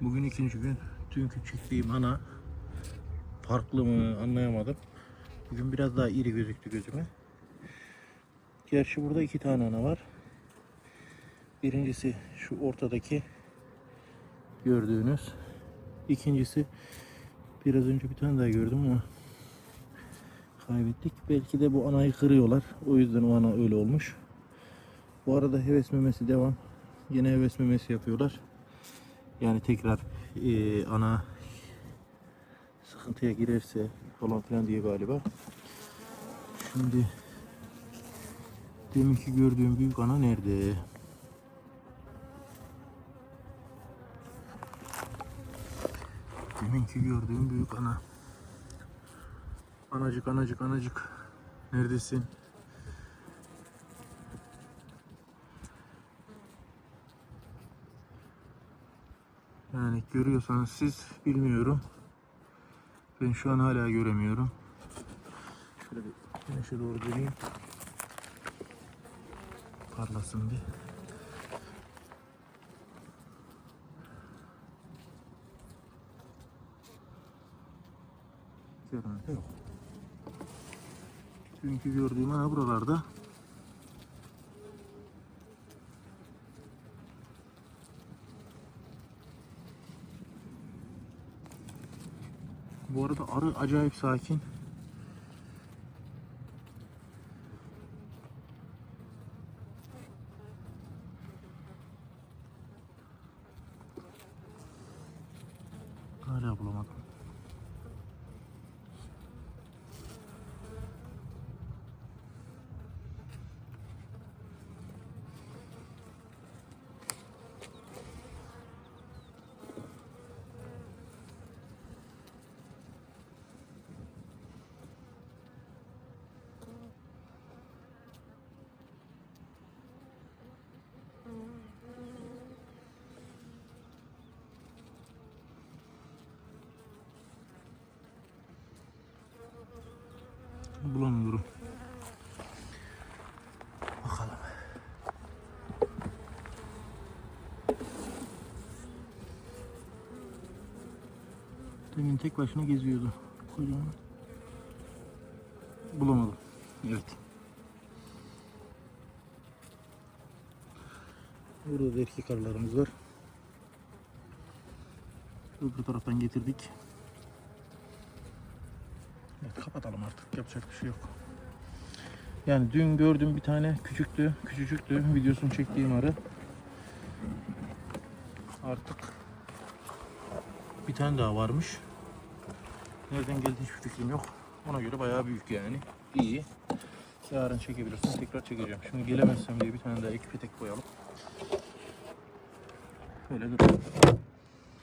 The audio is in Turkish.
Bugün ikinci gün. Dünkü çektiğim ana farklı mı anlayamadım. Bugün biraz daha iri gözüktü gözüme. Gerçi burada iki tane ana var. Birincisi şu ortadaki gördüğünüz. İkincisi biraz önce bir tane daha gördüm ama kaybettik. Belki de bu anayı kırıyorlar. O yüzden o ana öyle olmuş. Bu arada heves memesi devam. Yine heves memesi yapıyorlar. Yani tekrar eee, ana sıkıntıya girerse falan filan diye galiba. Şimdi deminki gördüğüm büyük ana nerede? Deminki gördüğüm büyük ana. Anacık anacık anacık. Neredesin? Yani görüyorsanız siz bilmiyorum. Ben şu an hala göremiyorum. Şöyle bir güneşe doğru döneyim. Parlasın bir. Yok. Dünkü gördüğüm ana buralarda. Bu arada arı acayip sakin. Hala bulamadım. Bulamıyorum. Bakalım. Demin tek başına geziyordu. Kocaman. Bulamadım. Evet. Burada da erkek arılarımız var. Öbür taraftan getirdik. Evet kapatalım artık. Yapacak bir şey yok. Yani dün gördüğüm bir tane küçüktü. Küçücüktü. Videosunu çektiğim arı. Artık bir tane daha varmış. Nereden geldi hiçbir fikrim yok. Ona göre bayağı büyük yani. İyi. Yarın çekebilirsem tekrar çekeceğim. Şimdi gelemezsem diye bir tane daha iki petek koyalım. Böyle dur.